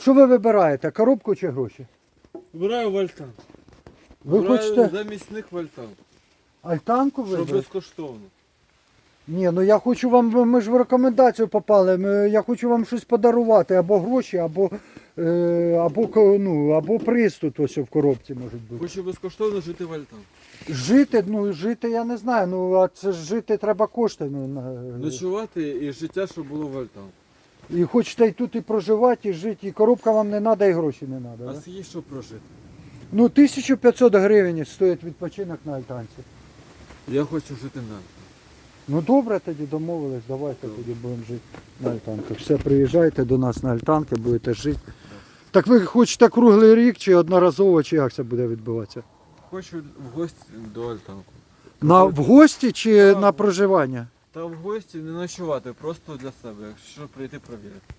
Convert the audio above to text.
Що ви вибираєте? Коробку чи гроші? Вибираю вольтан. Ви Вибираю хочете замість них вольтан. альтанку Що вибрати? безкоштовно. Ні, ну я хочу вам, ми ж в рекомендацію попали. ми- Я хочу вам щось подарувати, або гроші, або, е, або, ко- ну, або приз тут ось в коробці може бути. Хочу безкоштовно жити вольтан. Жити, ну жити я не знаю. Ну а це ж жити треба кошти. Ну, на... Ночувати і життя, щоб було вольтан. І хочете і тут і проживати, і жити, і коробка вам не треба, і гроші не треба. А Да? скільки що прожити? Ну 1500 гривень стоїть відпочинок на альтанці. Я хочу жити на. Ну добре, тоді домовились, давайте тоді будемо жити на альтанках. Все, приїжджайте до нас на альтанки, будете жити. Так ви хочете круглий рік чи одноразово, чи як це буде відбуватися? Хочу в гості до альтанку. На, в гості чи Так. на проживання? Та в гості не ночувати, просто для себе, якщо прийти провірити.